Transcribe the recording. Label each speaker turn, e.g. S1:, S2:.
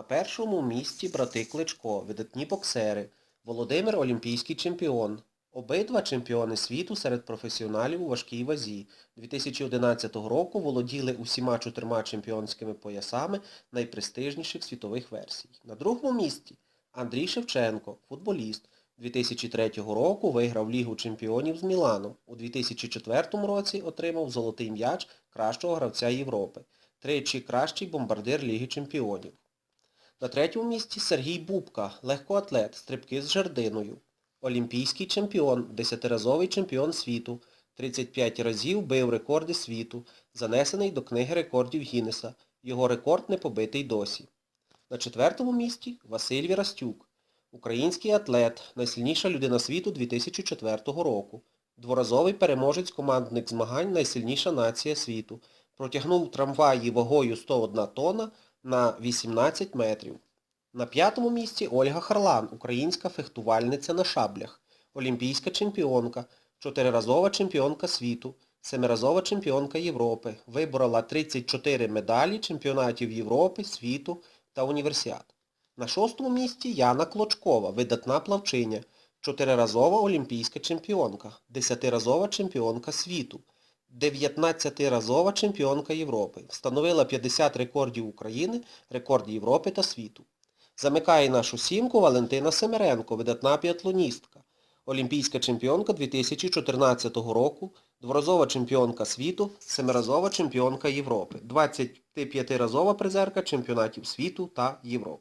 S1: На першому місці брати Кличко, видатні боксери. Володимир олімпійський чемпіон. Обидва чемпіони світу серед професіоналів у важкій вазі. 2011 року володіли усіма чотирма чемпіонськими поясами найпрестижніших світових версій. На другому місці Андрій Шевченко, футболіст. 2003 року виграв Лігу чемпіонів з Міланом. У 2004 році отримав золотий м'яч кращого гравця Європи. Тричі кращий бомбардир Ліги чемпіонів. На третьому місці Сергій Бубка, легкоатлет, стрибки з жердиною. Олімпійський чемпіон, десятиразовий чемпіон світу, 35 разів бив рекорди світу, занесений до книги рекордів Гіннеса. Його рекорд не побитий досі. На четвертому місці Василь Вірастюк, український атлет, найсильніша людина світу 2004 року. Дворазовий переможець командних змагань Найсильніша нація світу. Протягнув трамваї вагою 101 тонна на 18 метрів. На п'ятому місці Ольга Харлан, українська фехтувальниця на шаблях, олімпійська чемпіонка, чотириразова чемпіонка світу, семиразова чемпіонка Європи, виборола 34 медалі чемпіонатів Європи, світу та універсіад. На шостому місці Яна Клочкова, видатна плавчиня, чотириразова олімпійська чемпіонка, десятиразова чемпіонка світу, 19-разова чемпіонка Європи. Встановила 50 рекордів України, рекорд Європи та світу. Замикає нашу сімку Валентина Семеренко, видатна біатлоністка, олімпійська чемпіонка 2014 року, дворазова чемпіонка світу, семиразова чемпіонка Європи, 25-разова призерка чемпіонатів світу та Європи.